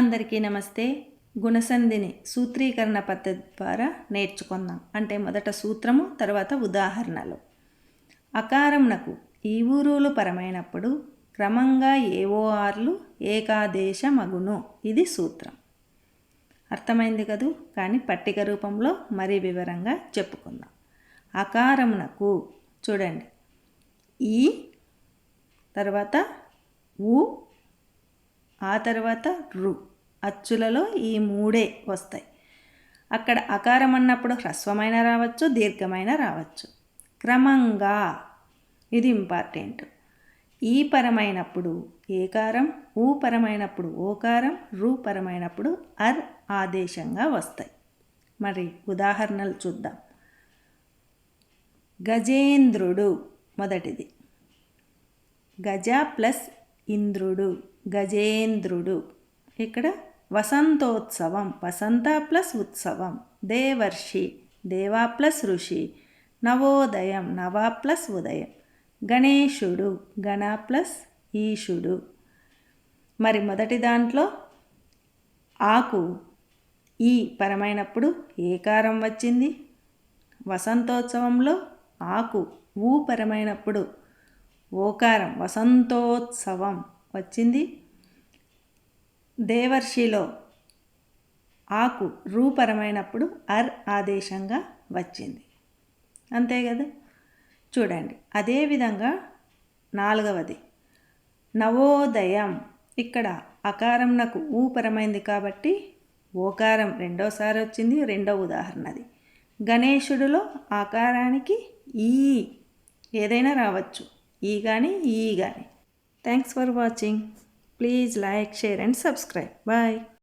అందరికీ నమస్తే. గుణసంధిని సూత్రీకరణ పద్ధతి ద్వారా నేర్చుకుందాం. అంటే మొదట సూత్రము తర్వాత ఉదాహరణలు. అకారమునకు ఈ ఊరులు పరమైనప్పుడు క్రమంగా ఏఓఆర్లు ఏకాదేశమగును. ఇది సూత్రం. అర్థమైంది కదూ? కానీ పట్టిక రూపంలో మరీ వివరంగా చెప్పుకుందాం. అకారమునకు చూడండి. ఈ తర్వాత ఊ ఆ తర్వాత రు. అచ్చులలో ఈ మూడే వస్తాయి. అక్కడ అకారం అన్నప్పుడు హ్రస్వమైన రావచ్చు దీర్ఘమైన రావచ్చు. క్రమంగా. ఇది ఇంపార్టెంట్. ఈ పరమైనప్పుడు ఏకారం ఊ పరమైనప్పుడు ఓకారం రూ పరమైనప్పుడు అర్ ఆదేశంగా వస్తాయి. మరి ఉదాహరణలు చూద్దాం. గజేంద్రుడు మొదటిది. గజ ప్లస్ ఇంద్రుడు గజేంద్రుడు. ఇక్కడ వసంతోత్సవం వసంత ప్లస్ ఉత్సవం దేవర్షి దేవా ప్లస్ ఋషి నవోదయం నవ ప్లస్ ఉదయం. గణేశుడు గణ ప్లస్ ఈశుడు. మరి మొదటి దాంట్లో ఆకు ఈ పరమైనప్పుడు ఏకారం వచ్చింది? వసంతోత్సవంలో ఆకు ఊ పరమైనప్పుడు ఓకారం వసంతోత్సవం వచ్చింది. దేవర్షిలో ఆకు రూపరమైనప్పుడు అర్ ఆదేశంగా వచ్చింది. అంతే కదా? చూడండి అదేవిధంగా నాలుగవది. నవోదయం. ఇక్కడ అకారం నాకు ఊపరమైంది కాబట్టి ఓకారం రెండోసారి వచ్చింది రెండో ఉదాహరణది. గణేశుడిలో ఆకారానికి ఈ ఏదైనా రావచ్చు. ఈ కానీ ఈ కానీ thanks for watching please like share and subscribe bye